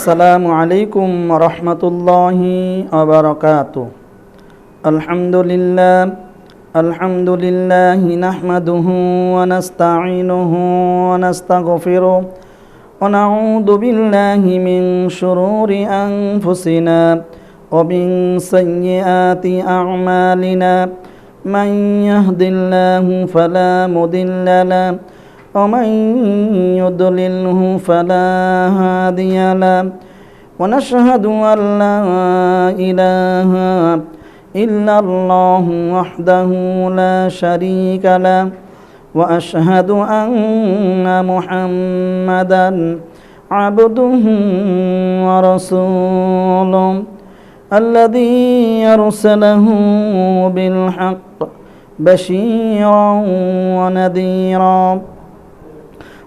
السلام عليكم ورحمة الله وبركاته الحمد لله الحمد لله نحمده ونستعينه ونستغفره ونعوذ بالله من شرور أنفسنا ومن سيئات أعمالنا من يهد الله فلا مضل له ومن يضلله فلا هادي له ونشهد أن لا إله إلا الله وحده لا شريك له وأشهد أن محمدا عبده ورسوله الذي يرسله بالحق بشيرا ونذيرا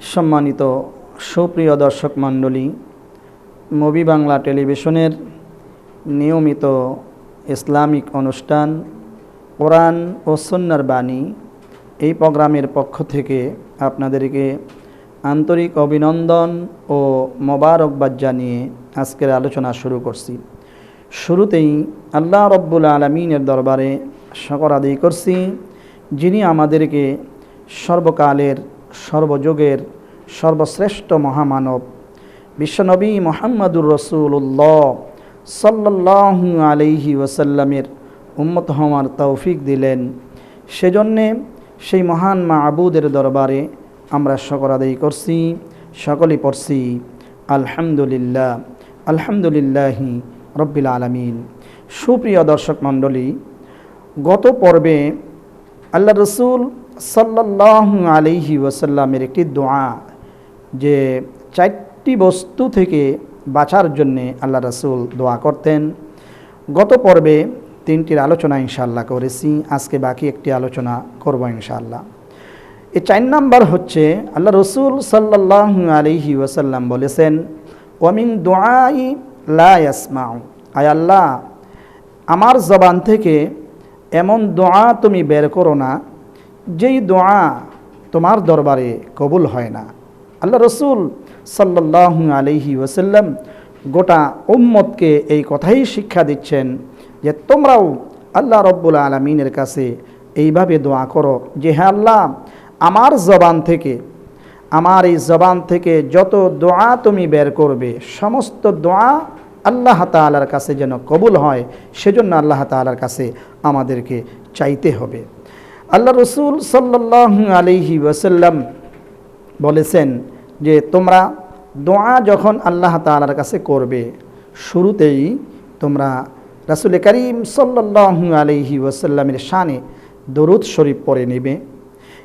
সম্মানিত সুপ্রিয় দর্শক মণ্ডলী, মুভি বাংলা টেলিভিশনের নিয়মিত ইসলামিক অনুষ্ঠান কোরআন ও সন্ন্যার বাণী এই প্রোগ্রামের পক্ষ থেকে আপনাদেরকে আন্তরিক অভিনন্দন ও মোবারকবাদ জানিয়ে আজকের আলোচনা শুরু করছি। শুরুতেই আল্লাহ রব্বুল আলমিনের দরবারে শকর আদায় করছি, যিনি আমাদেরকে সর্বকালের সর্বযুগের সর্বশ্রেষ্ঠ মহামানব, বিশ্বনবী মোহাম্মদুর রসুল্লাহ সাল্লাহ আলহি ওসাল্লামের উম্মত হওয়ার তৌফিক দিলেন। সেজন্যে সেই মহান মা আবুদের দরবারে আমরা শকর আদায় করছি সকলেই পড়ছি, আলহামদুলিল্লাহ, আলহামদুলিল্লাহি রব্বিল আলমিন। সুপ্রিয় দর্শক মণ্ডলী, গত পর্বে আল্লাহ রসুল সাল্লাহ আলিহি ওসাল্লামের একটি দোয়া যে চারটি বস্তু থেকে বাঁচার জন্যে আল্লাহ রসুল দোয়া করতেন। গত পর্বে তিনটির আলোচনা ইনশাল্লাহ করেছি, আজকে বাকি একটি আলোচনা করব ইনশাল্লাহ এই চার নাম্বার হচ্ছে, আল্লাহ রসুল সাল্লাহ আলিহি ওসাল্লাম বলেছেন, ওয়ামিন দোয়াই লাসমাউ আয় আল্লাহ, আমার জবান থেকে এমন দোয়া তুমি বের করো না যেই দোয়া তোমার দরবারে কবুল হয় না, আল্লাহ রসুল সাল্লাহ আলহি ওসাল্লাম গোটা উম্মতকে এই কথাই শিক্ষা দিচ্ছেন যে তোমরাও আল্লাহ রব্বুল আলমিনের কাছে এইভাবে দোয়া করো যে হ্যাঁ আল্লাহ, আমার জবান থেকে, আমার এই জবান থেকে যত দোয়া তুমি বের করবে, সমস্ত দোয়া আল্লাহ তালার কাছে যেন কবুল হয়, সেজন্য আল্লাহ তালার কাছে আমাদেরকে চাইতে হবে। আল্লাহ রসুল সাল্লাহ আলিহি ওসাল্লাম বলেছেন যে তোমরা দোয়া যখন আল্লাহ তালার কাছে করবে, শুরুতেই তোমরা রাসুল করিম সাল্লাহ আলিহি ওসাল্লামের শানে দরুদ শরীফ পরে নেবে।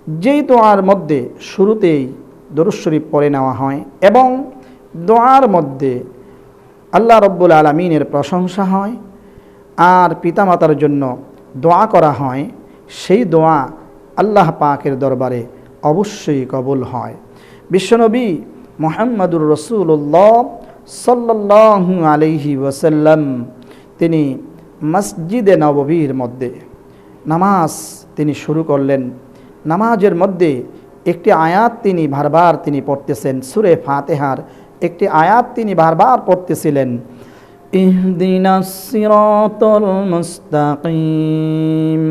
যেই দোয়ার মধ্যে শুরুতেই দরুদ শরীফ পরে নেওয়া হয় এবং দোয়ার মধ্যে আল্লাহ রব্বুল আলমিনের প্রশংসা হয় আর পিতামাতার জন্য দোয়া করা হয় সেই দোয়া আল্লাহ পাকের দরবারে অবশ্যই কবুল হয়। বিশ্বনবী মোহাম্মদুর রসুল্লাহ সাল্লাহ আলহি ওসাল্লাম তিনি মসজিদে নববীর মধ্যে নামাজ তিনি শুরু করলেন। নামাজের মধ্যে একটি আয়াত তিনি বারবার তিনি পড়তেছেন, সুরে ফাতেহার একটি আয়াত তিনি বারবার পড়তেছিলেন। ইহদিনা সিরাতাল মুস্তাকিম।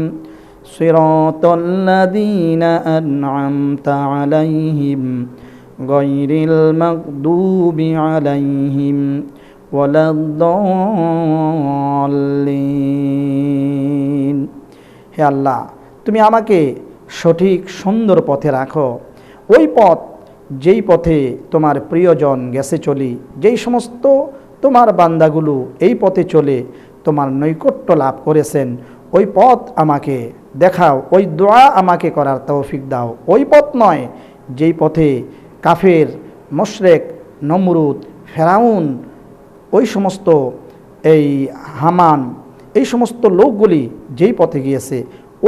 صراط الذين أنعمت عليهم غير المغضوب عليهم ولا الضالين হে আল্লাহ তুমি আমাকে সঠিক সুন্দর পথে রাখো ওই পথ যেই পথে তোমার প্রিয়জন গেছে চলি যেই সমস্ত তোমার বান্দাগুলো এই পথে চলে তোমার নৈকট্য লাভ করেছেন ওই পথ আমাকে দেখাও, ওই দোয়া আমাকে করার তৌফিক দাও। ওই পথ নয়, যেই পথে কাফের, মশরেক, নমরুদ, ফেরাউন, ওই সমস্ত এই হামান, এই সমস্ত লোকগুলি যেই পথে গিয়েছে,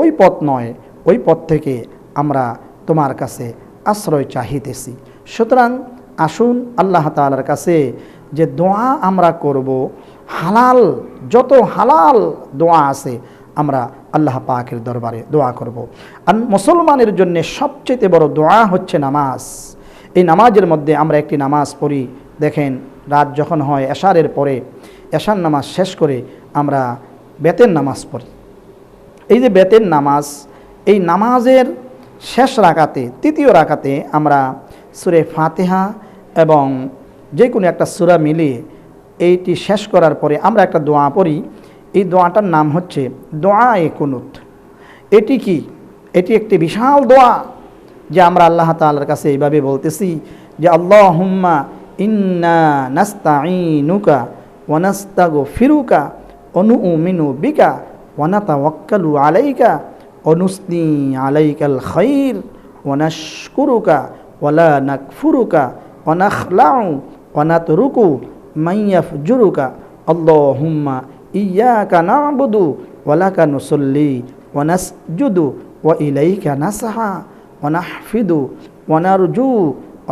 ওই পথ নয়, ওই পথ থেকে আমরা তোমার কাছে আশ্রয় চাহিতেছি। সুতরাং আসুন আল্লাহ তালার কাছে যে দোয়া আমরা করব, হালাল, যত হালাল দোয়া আছে, আমরা আল্লাহ পাকের দরবারে দোয়া করব। আর মুসলমানের জন্য সবচেয়ে বড় দোয়া হচ্ছে নামাজ এই নামাজের মধ্যে আমরা একটি নামাজ পড়ি, দেখেন রাত যখন হয় এশারের পরে, এশার নামাজ শেষ করে আমরা বেতের নামাজ পড়ি এই যে বেতের নামাজ, এই নামাজের শেষ রাকাতে, তৃতীয় রাকাতে আমরা সুরে ফাতেহা এবং যে কোনো একটা সুরা মিলিয়ে এইটি শেষ করার পরে আমরা একটা দোয়া পড়ি এই দোয়াটার নাম হচ্ছে দোয়া এ কুনুত। এটি কি? এটি একটি বিশাল দোয়া যে আমরা আল্লাহ তাআলার কাছে এইভাবে বলতেছি যে আল্লাহ হুম্মা ইন্না নাস্তাইনুকা ওয়ানাস্তাগো ফিরুকা অনু মিনু বিকা ওয়ানাতা ওয়াক্কালু আলাইকা অনুসনি আলাইকাল খৈর ওয়ানাশকুরুকা ওয়ালা নাকফুরুকা ওয়ানাখলাউ ওয়ানাতরুকু মাইয়াফজুরুকা আল্লাহুম্মা ইয়াকা নাবুদু ওয়ালাকা নুসল্লি ওয়ানাসজুদু ওয়া ইলাইকা নাসহা ওয়ানাহফিদু ওয়ানারজু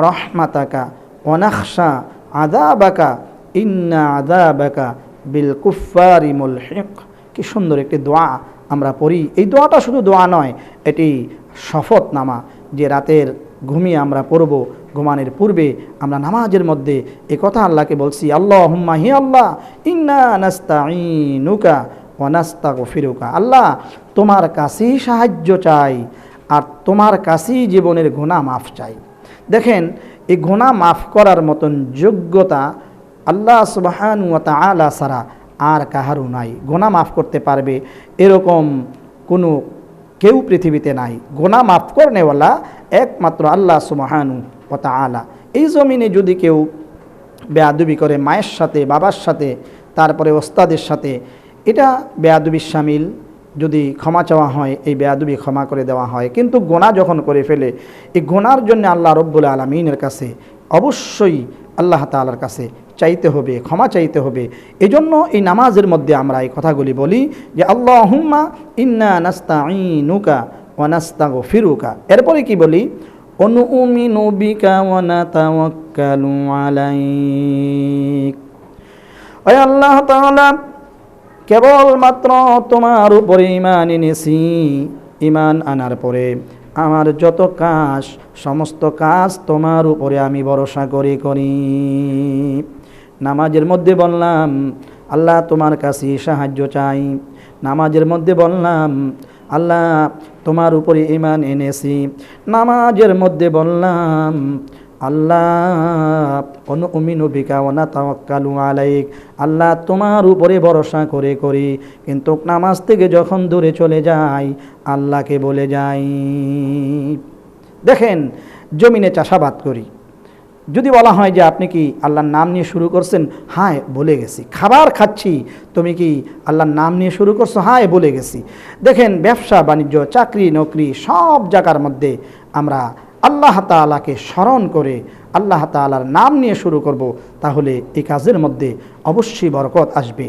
রহমাতাকা ওয়ানাখশা আদাবাকা ইন্না আদাবাকা বিল কুফারি মুলহিক কি সুন্দর একটি দোয়া আমরা পড়ি। এই দোয়াটা শুধু দোয়া নয়, এটি শপথ নামা যে রাতের ঘুমিয়ে আমরা পড়ব। ঘুমানোর পূর্বে আমরা নামাজের মধ্যে এ কথা আল্লাহকে বলছি আল্লাহ হুম্মা হি আল্লাহ, ইন্না নাস্তা ফিরুকা আল্লাহ, তোমার কাছেই সাহায্য চাই আর তোমার কাছেই জীবনের গুণা মাফ চাই। দেখেন, এই গুণা মাফ করার মতন যোগ্যতা আল্লাহ সুবাহান আলা সারা আর কাহারও নাই। গোনা মাফ করতে পারবে এরকম কোনো কেউ পৃথিবীতে নাই। গোনা মাফ করনেওয়ালা একমাত্র আল্লাহ সুবাহানু ওতা আলা এই জমিনে যদি কেউ বেয়াদুবি করে মায়ের সাথে, বাবার সাথে, তারপরে ওস্তাদের সাথে, এটা বেয়াদুবির সামিল। যদি ক্ষমা চাওয়া হয়, এই বেয়াদুবি ক্ষমা করে দেওয়া হয়। কিন্তু গোনা যখন করে ফেলে, এই গোনার জন্য আল্লাহ রব্বুল আলমিনের কাছে, অবশ্যই আল্লাহ তালার কাছে চাইতে হবে, ক্ষমা চাইতে হবে। এজন্য এই নামাজের মধ্যে আমরা এই কথাগুলি বলি যে আল্লাহ হুম্মা ইন্না নাস্তা নুকা ও নাস্তা ফিরুকা এরপরে কি বলি? বিকা ওয়ানা তাওয়াক্কালু আলাইক ওই আল্লাহ তাআলা কেবলমাত্র তোমার উপরে ইমান এনেছি ইমান আনার পরে আমার যত কাজ, সমস্ত কাজ তোমার উপরে আমি ভরসা করে করি। নামাজের মধ্যে বললাম, আল্লাহ তোমার কাছে সাহায্য চাই। নামাজের মধ্যে বললাম, আল্লাহ তোমার উপরে ইমান এনেছি। নামাজের মধ্যে বললাম, আল্লাহ আল্লাহ তোমার উপরে ভরসা করে করি, কিন্তু নামাজ থেকে যখন দূরে চলে যাই, আল্লাহকে বলে যাই। দেখেন, জমিনে চাষাবাদ করি। যদি বলা হয় যে আপনি কি আল্লাহর নাম নিয়ে শুরু করছেন হ্যাঁ বলে গেছি। খাবার খাচ্ছি, তুমি কি আল্লাহর নাম নিয়ে শুরু করছ? হ্যাঁ বলে গেছি। দেখেন, ব্যবসা, বাণিজ্য, চাকরি, নকরি, সব জায়গার মধ্যে আমরা আল্লাহ তালাকে স্মরণ করে আল্লাহ তালার নাম নিয়ে শুরু করব, তাহলে এই কাজের মধ্যে অবশ্যই বরকত আসবে।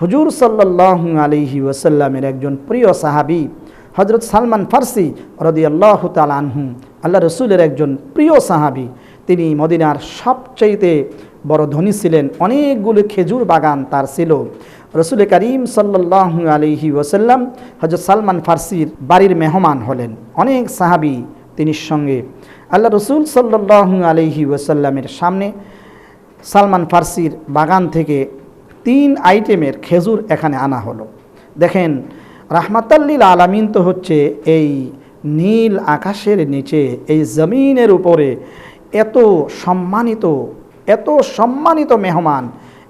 হুজুর সাল্লাহ আলিহি ওয়াসাল্লামের একজন প্রিয় সাহাবি হজরত সালমান ফার্সি রদি আল্লাহ তালানহু আল্লাহ রসুলের একজন প্রিয় সাহাবি তিনি মদিনার সবচাইতে বড় ধনী ছিলেন। অনেকগুলো খেজুর বাগান তার ছিল। রসুল করিম সাল্লাহ আলিহি ওসাল্লাম হজরত সালমান ফার্সির বাড়ির মেহমান হলেন। অনেক সাহাবি তিনি সঙ্গে। আল্লাহ রসুল সাল্লাহ আলহি ওসাল্লামের সামনে সালমান ফার্সির বাগান থেকে তিন আইটেমের খেজুর এখানে আনা হলো। দেখেন, রাহমাতাল্লিল আলামিন তো হচ্ছে এই নীল আকাশের নিচে, এই জমিনের উপরে এত সম্মানিত এত সম্মানিত মেহমান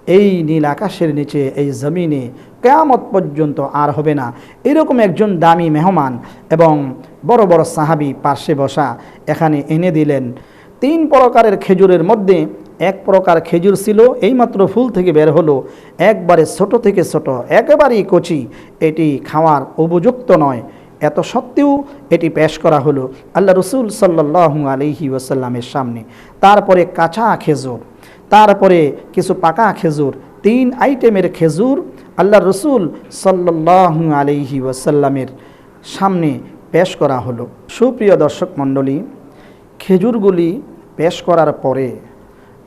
এই নীল আকাশের নিচে, এই জমিনে কেয়ামত পর্যন্ত আর হবে না। এরকম একজন দামি মেহমান এবং বড় বড় সাহাবি পার্শ্বে বসা এখানে এনে দিলেন। তিন প্রকারের খেজুরের মধ্যে এক প্রকার খেজুর ছিল, এইমাত্র ফুল থেকে বের হলো। একবারে ছোট থেকে ছোট, একেবারেই কচি, এটি খাওয়ার উপযুক্ত নয়। এত সত্ত্বেও এটি পেশ করা হলো আল্লাহ রসুল সাল্লাহ আলহি ওয়াসাল্লামের সামনে। তারপরে কাঁচা খেজুর, তারপরে কিছু পাকা খেজুর, তিন আইটেমের খেজুর আল্লাহ রসুল সাল্লাহ আলহি ওয়াসাল্লামের সামনে পেশ করা হলো। সুপ্রিয় দর্শক মণ্ডলী, খেজুরগুলি পেশ করার পরে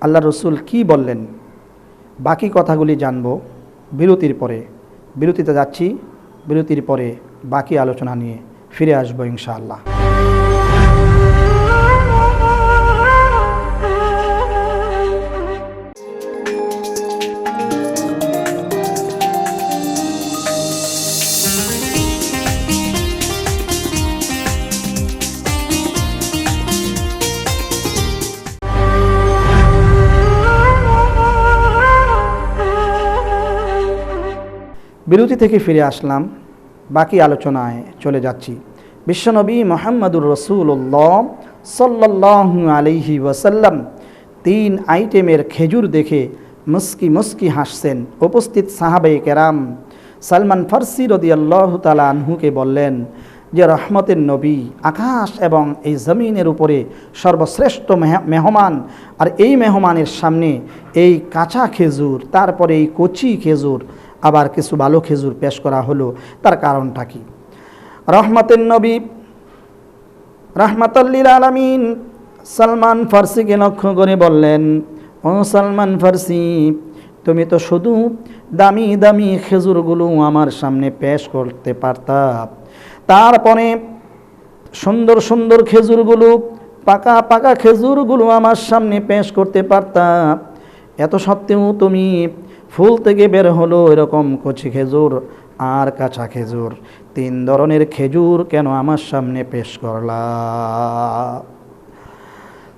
আল্লাহ রসুল কি বললেন? বাকি কথাগুলি জানব। বিরতির পরে, বিরতিতে যাচ্ছি। বিরতির পরে বাকি আলোচনা নিয়ে ফিরে আসব ইনশাআল্লাহ। বিরতি থেকে ফিরে আসলাম। বাকি আলোচনায় চলে যাচ্ছি। বিশ্বনবী মোহাম্মদুর রসুল্লাহ সাল্লাহ আলিহি ওয়াসাল্লাম তিন আইটেমের খেজুর দেখে মুস্কি মুস্কি হাসছেন। উপস্থিত সাহাবে কেরাম সালমান ফার্সি রদি আল্লাহ তালা আনহুকে বললেন, যে রহমতের নবী আকাশ এবং এই জমিনের উপরে সর্বশ্রেষ্ঠ মেহ- মেহমান আর এই মেহমানের সামনে এই কাঁচা খেজুর, তারপরে এই কচি খেজুর আবার কিছু ভালো খেজুর পেশ করা হলো, তার কারণটা কি? রহমতের নবী রাহমাতাল্লিল আলামিন সালমান ফার্সিকে লক্ষ্য করে বললেন, ও সালমান ফার্সি, তুমি তো শুধু দামি দামি খেজুরগুলো আমার সামনে পেশ করতে পারতা। তারপরে সুন্দর সুন্দর খেজুরগুলো, পাকা পাকা খেজুরগুলো আমার সামনে পেশ করতে পারতা। এত সত্ত্বেও তুমি ফুল থেকে বের হলো এরকম কচি খেজুর আর কাঁচা খেজুর। তিন ধরনের খেজুর কেন আমার সামনে পেশ করলা?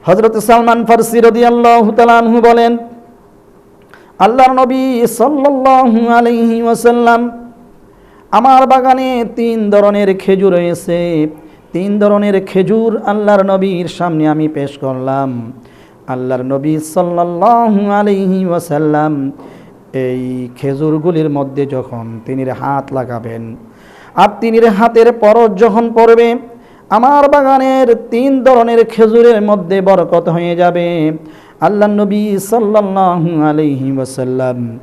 হজরত সালমান ফার্সি রদি আল্লাহ বলেন, আল্লাহর নবী সাল্লাল্লাহু আলাইহি ওয়াসাল্লাম আমার বাগানে তিন ধরনের খেজুর রয়েছে। তিন ধরনের খেজুর আল্লাহর নবীর সামনে আমি পেশ করলাম। আল্লাহর নবী সাল্লাল্লাহু আলাইহি ওয়াসাল্লাম এই খেজুরগুলির মধ্যে যখন তিনি হাত লাগাবেন আর তিনির হাতের পরশ যখন পড়বে, আমার বাগানের তিন ধরনের খেজুরের মধ্যে বরকত হয়ে যাবে। আল্লাহ নবী সাল্লাল্লাহু আলাইহি ওয়াসাল্লাম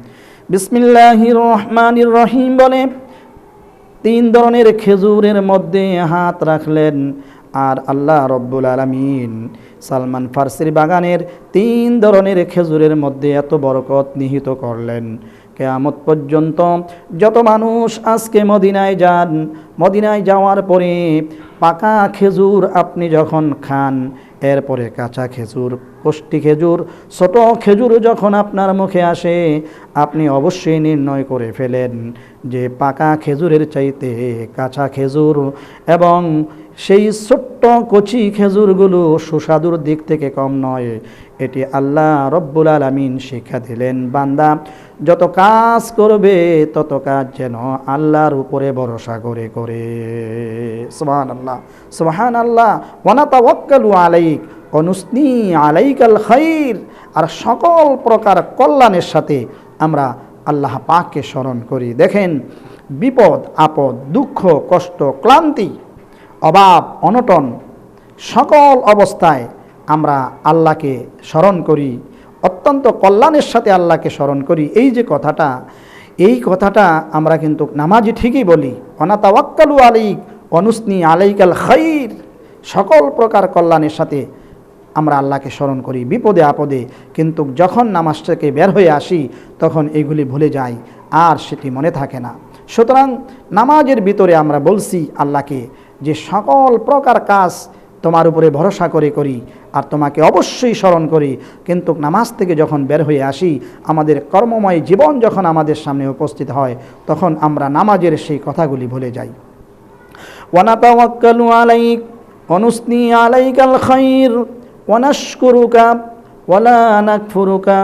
বিসমিল্লাহির রহমানির রহিম বলে, তিন ধরনের খেজুরের মধ্যে হাত রাখলেন। আর আল্লাহ রব্বুল আলমিন সালমান ফার্সির বাগানের তিন ধরনের খেজুরের মধ্যে এত বরকত নিহিত করলেন। কেয়ামত পর্যন্ত যত মানুষ আজকে মদিনায় যান, মদিনায় যাওয়ার পরে পাকা খেজুর আপনি যখন খান, এরপরে কাঁচা খেজুর কষ্টি খেজুর, ছোট খেজুর যখন আপনার মুখে আসে, আপনি অবশ্যই নির্ণয় করে ফেলেন যে পাকা খেজুরের চাইতে কাঁচা খেজুর এবং সেই ছোট্ট কচি খেজুরগুলো সুস্বাদুর দিক থেকে কম নয়। এটি আল্লাহ রব্বুল আলমিন শিক্ষা দিলেন, বান্দা। যত কাজ করবে, তত কাজ যেন আল্লাহর উপরে ভরসা করে করে। সোহান আল্লাহ সোহান আল্লাহ তাওয়াক্কালু আলাইক অনুসনি আলাইকাল খাইর। আর সকল প্রকার কল্যাণের সাথে আমরা আল্লাহ পাককে স্মরণ করি। দেখেন, বিপদ, আপদ, দুঃখ, কষ্ট, ক্লান্তি অভাব, অনটন, সকল অবস্থায় আমরা আল্লাহকে স্মরণ করি। অত্যন্ত কল্যাণের সাথে আল্লাহকে স্মরণ করি। এই যে কথাটা, এই কথাটা আমরা কিন্তু নামাজি ঠিকই বলি। অনাতাওয়াক্কালু আলিক অনুসনি আলাইকাল খাইর। সকল প্রকার কল্যাণের সাথে আমরা আল্লাহকে স্মরণ করি, বিপদে আপদে। কিন্তু যখন নামাজ থেকে বের হয়ে আসি, তখন এইগুলি ভুলে যাই, আর সেটি মনে থাকে না। সুতরাং নামাজের ভিতরে আমরা বলছি, আল্লাহকে যে সকল প্রকার কাজ তোমার উপরে ভরসা করে করি আর তোমাকে অবশ্যই স্মরণ করি। কিন্তু নামাজ থেকে যখন বের হয়ে আসি, আমাদের কর্মময় জীবন যখন আমাদের সামনে উপস্থিত হয়, তখন আমরা নামাজের সেই কথাগুলি ভুলে যাই। আলাইক আলাইকাল ওয়ালা নাকফুরুকা।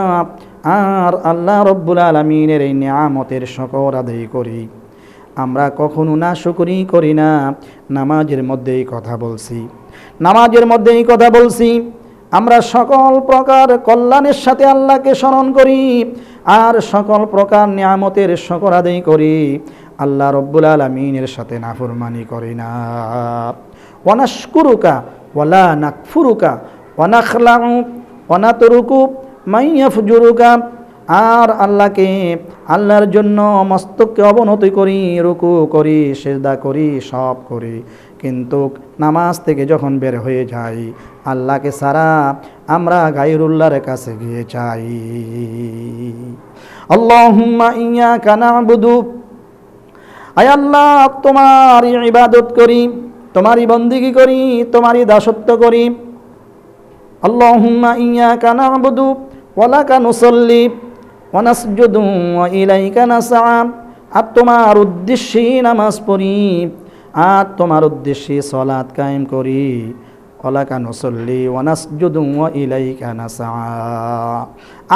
আর আল্লাহ রব্বুল আলমিনের এই নিয়ামতের শকর আদায় করি। আমরা কখনো না শুকরি করি না, নামাজের মধ্যেই কথা বলছি। নামাজের মধ্যেই কথা বলছি। আমরা সকল প্রকার কল্যাণের সাথে আল্লাহকে স্মরণ করি আর সকল প্রকার নিয়ামতের শকর করি। আল্লাহ রব্বুল আলমিনের সাথে নাফরমানি করি না। অনাস্কুরুকা ওয়ালা নাকফুরুকা ওয়ানাখলাউ ওয়ানাতরুকু মাইয়াফজুরুকা আর আল্লাহকে, আল্লাহর জন্য মস্তককে অবনতি করি, রুকু করি, সেজদা করি, সব করি। কিন্তু নামাজ থেকে যখন বের হয়ে যাই, আল্লাহকে সারা আমরা গাইরুল্লাহর কাছে গিয়ে চাই আল্লাহুম্মা ইয়াকা না'বুদু। আয় আল্লাহ তোমার ইবাদত করি, তোমারই বন্দিগি করি, তোমারই দাসত্ব করি। আল্লাহুম্মা ইয়াকা না'বুদু ওয়ালাকা নুসাল্লি। ওয়া নাসজুদু ওয়া ইলাইকা নাসআ আর তোমার উদ্দেশ্যে নামাজ পড়ি, আর তোমার উদ্দেশ্যে সলাৎ কায়েম করি। ওলাকা নসল্লি ওয়ানাসজুদু ওয়া ইলাইকা নাসআ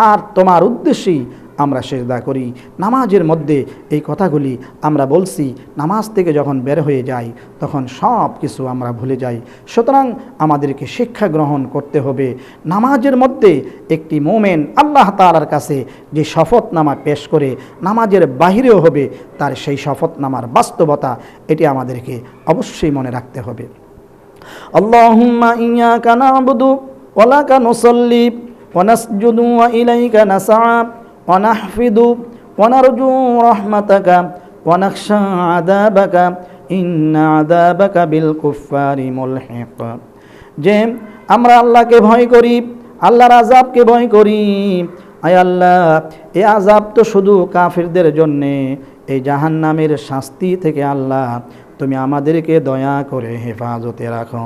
আর তোমার উদ্দেশ্যেই আমরা সেজদা করি। নামাজের মধ্যে এই কথাগুলি আমরা বলছি, নামাজ থেকে যখন বের হয়ে যাই, তখন সব কিছু আমরা ভুলে যাই। সুতরাং আমাদেরকে শিক্ষা গ্রহণ করতে হবে। নামাজের মধ্যে একটি মোমেন আল্লাহ তালার কাছে যে শপথনামা পেশ করে, নামাজের বাহিরেও হবে, তার সেই শপথনামার বাস্তবতা, এটি আমাদেরকে অবশ্যই মনে রাখতে হবে। আল্লাহুম্মা ইয়াকা না'বুদু ওয়া লাকা নুসাল্লি ওয়া নাসজুদু ওয়া ونحفظ ونرجو رحمتك ونخشى عذابك إن عذابك بالكفار ملحق যে আমরা আল্লাহকে ভয় করি আল্লাহর আজাবকে ভয় করি আয় আল্লাহ এই আজাব তো শুধু কাফিরদের জন্যে এই জাহান্নামের শাস্তি থেকে আল্লাহ তুমি আমাদেরকে দয়া করে হেফাজতে রাখো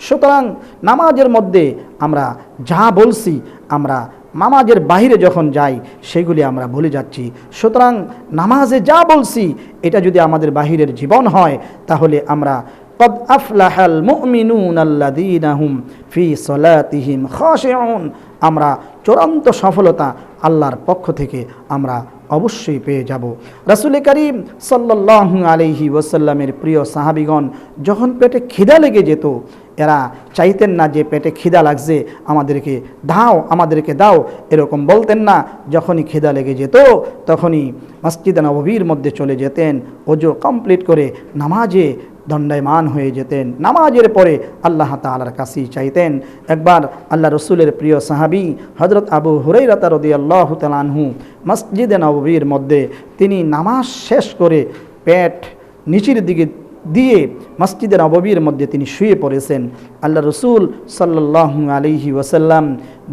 সুতরাং নামাজের মধ্যে আমরা যা বলছি আমরা নামাজের বাহিরে যখন যাই, সেগুলি আমরা ভুলে যাচ্ছি। সুতরাং নামাজে যা বলছি, এটা যদি আমাদের বাহিরের জীবন হয়, তাহলে আমরা কদ আফলাহাল মুমিনুন আল্লাযীনাহুম ফি সলাতিহিম খাশিউন। আমরা চূড়ান্ত সফলতা আল্লাহর পক্ষ থেকে আমরা অবশ্যই পেয়ে যাব। রাসুল করিম সাল্লাল্লাহু আলাইহি ওয়াসাল্লামের প্রিয় সাহাবিগণ, যখন পেটে খিদা লেগে যেত এরা চাইতেন না যে পেটে খিদা লাগছে আমাদেরকে দাও আমাদেরকে দাও, এরকম বলতেন না। যখনই খিদা লেগে যেত, তখনই মসজিদ নববীর মধ্যে চলে যেতেন। ওজো কমপ্লিট করে নামাজে দণ্ডায়মান হয়ে যেতেন। নামাজের পরে আল্লাহ তালার কাছেই চাইতেন। একবার আল্লাহ রসুলের প্রিয় সাহাবি হজরত আবু হুরাই রদি আল্লাহ তালানহু মসজিদে নববীর মধ্যে তিনি নামাজ শেষ করে পেট নিচের দিকে দিয়ে মসজিদে নববীর মধ্যে তিনি শুয়ে পড়েছেন। আল্লাহ রসুল সাল্লাহ আলিহি ওসাল্লাম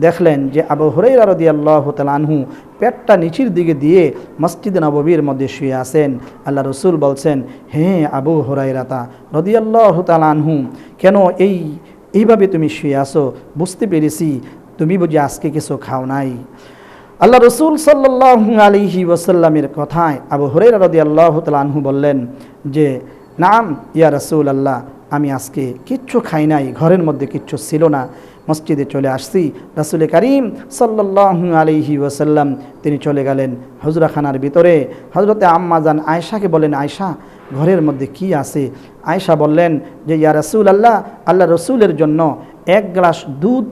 দেখলেন যে আবু হুরাইরা রদি আল্লাহ তালানহু পেটটা নিচের দিকে দিয়ে মসজিদে নববীর মধ্যে শুয়ে আসেন আল্লাহ রসুল বলছেন হ্যাঁ আবু হুরাইরাতা রদি আল্লাহ তালানহু কেন এই, এইভাবে তুমি শুয়ে আসো বুঝতে পেরেছি, তুমি বুঝি আজকে কিছু খাও নাই। আল্লাহ রসুল সাল্লাহ আলিহি ওসাল্লামের কথায় আবু হরেরা রদি আল্লাহ তালানহু বললেন যে নাম, ইয়া রসুল আল্লাহ আমি আজকে কিচ্ছু খাই নাই, ঘরের মধ্যে কিচ্ছু ছিল না। মসজিদে চলে আসছি, রাসুল করিম সাল্লাহ আলিহি ওসাল্লাম তিনি চলে গেলেন হজরাখানার ভিতরে। হজরতে আম্মাজান আয়সাকে বলেন আয়সা ঘরের মধ্যে কি আছে? আয়সা বললেন যে, ইয়া রসুল আল্লাহ আল্লাহ রসুলের জন্য এক গ্লাস দুধ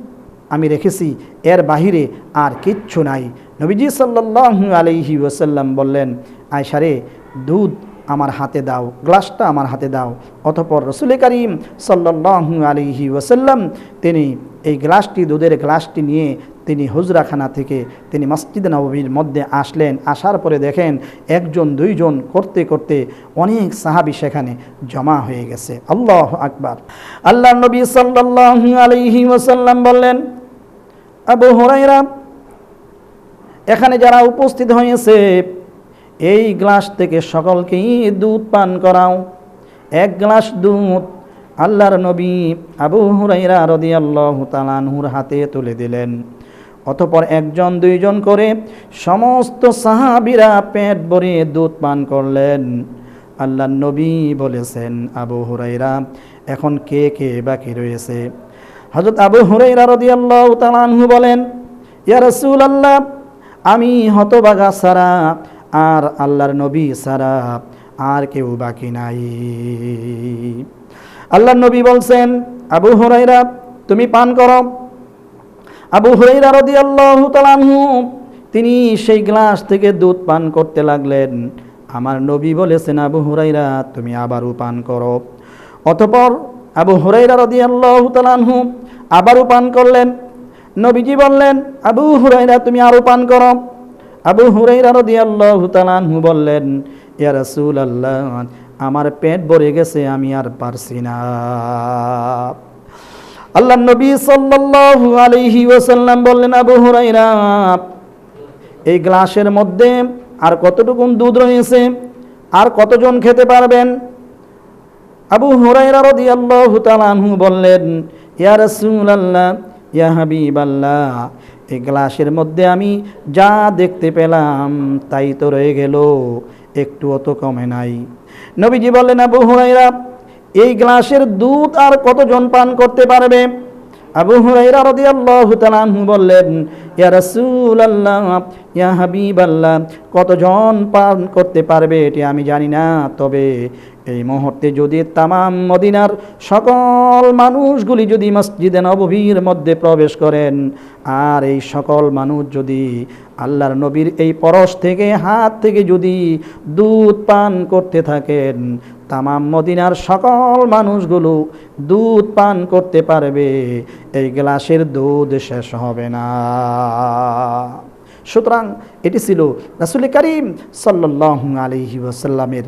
আমি রেখেছি, এর বাহিরে আর কিচ্ছু নাই। নবীজি সাল্লাহ আলহি ওসাল্লাম বললেন আয়সারে দুধ আমার হাতে দাও, গ্লাসটা আমার হাতে দাও। অতপর রসুল করিম সাল্লাহ আলিহি ওসাল্লাম তিনি এই গ্লাসটি, দুধের গ্লাসটি নিয়ে তিনি হুজরাখানা থেকে তিনি মসজিদ নবীর মধ্যে আসলেন। আসার পরে দেখেন একজন, দুইজন করতে করতে অনেক সাহাবি সেখানে জমা হয়ে গেছে। আল্লাহ আকবার। আল্লাহ নবী সাল্লাহ আলিহি ওসাল্লাম বললেন, আবু হরাইরা এখানে যারা উপস্থিত হয়েছে এই গ্লাস থেকে সকলকেই দুধ পান করাও। এক গ্লাস দুধ আল্লাহর নবী আবু হুরাইরা রদি আল্লাহ তালানহুর হাতে তুলে দিলেন। অতপর একজন, দুইজন করে সমস্ত সাহাবিরা পেট ভরে দুধ পান করলেন। আল্লাহ নবী বলেছেন, আবু হুরাইরা এখন কে কে বাকি রয়েছে? হজরত আবু হুরাইরা রদি আল্লাহ তালানহু বলেন, ইয়া রসুল আল্লাহ আমি হতবাগা সারা আর আল্লাহর নবী সারা আর কেউ বাকি নাই। আল্লাহর নবী বলছেন, আবু হুরাইরা তুমি পান করো। আবু হুরাইরা রাদিয়াল্লাহু তাআলাহু তিনি সেই গ্লাস থেকে দুধ পান করতে লাগলেন। আমার নবী বলেছেন, আবু হুরাইরা তুমি আবারও পান করো। অতপর আবু হুরাইরা রাদিয়াল্লাহু তাআলাহু আবারও পান করলেন। নবীজি বললেন, আবু হুরাইরা তুমি আরও পান করো। আবু হুরাইরা রাদিয়াল্লাহু তাআলাহু বললেন, ইয়া রাসূলুল্লাহ, আমার পেট ভরে গেছে, আমি আর পারছি না। আল্লাহ নবী সাল্লাল্লাহু আলাইহি ওয়াসাল্লাম বললেন, আবু হুরাইরা এই গ্লাসের মধ্যে আর কতটুকুন দুধ রয়েছে? আর কতজন খেতে পারবেন? আবু হুরাইরা রাদিয়াল্লাহু তাআলা আনহু বললেন, ইয়া রাসূলুল্লাহ, ইয়া হাবিবাল্লাহ এই গ্লাসের মধ্যে আমি যা দেখতে পেলাম, তাই তো রয়ে গেল একটু অত কমে নাই। নবীজি বললেন, আবু হুরাইরা এই গ্লাসের দুধ আর কতজন পান করতে পারবে? আবু হুরাইরা তাআলা আনহু বললেন, ইয়া রাসূলুল্লাহ, ইয়া হাবিবাল্লাহ, কতজন পান করতে পারবে এটি আমি জানি না, তবে এই মুহূর্তে যদি তামাম মদিনার সকল মানুষগুলি যদি মসজিদে নববীর মধ্যে প্রবেশ করেন, আর এই সকল মানুষ যদি আল্লাহর নবীর এই পরশ থেকে, হাত থেকে যদি দুধ পান করতে থাকেন, তামাম মদিনার সকল মানুষগুলো দুধ পান করতে পারবে, এই গ্লাসের দুধ শেষ হবে না। সুতরাং এটি ছিল রাসুল করিম সাল্লাহ আলহি ওসাল্লামের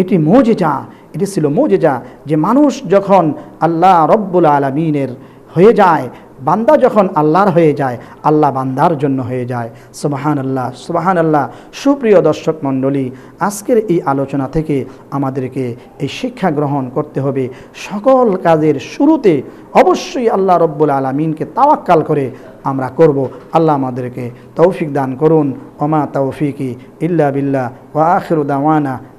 এটি মোজেজা, এটি ছিল মোজেজা যে মানুষ যখন আল্লাহ রব্বুল আলমিনের হয়ে যায়, বান্দা যখন আল্লাহর হয়ে যায়, আল্লাহ বান্দার জন্য হয়ে যায়। সুবাহান আল্লাহ সুবাহান আল্লাহ সুপ্রিয় দর্শক মণ্ডলী, আজকের এই আলোচনা থেকে আমাদেরকে এই শিক্ষা গ্রহণ করতে হবে। সকল কাজের শুরুতে অবশ্যই আল্লাহ রব্বুল আলমিনকে তাওয়াক্কাল করে আমরা করব। আল্লাহ আমাদেরকে তৌফিক দান করুন। ওমা তৌফিকি ইল্লা বিল্লাহ। ওয়া আখিরু দাওয়ানা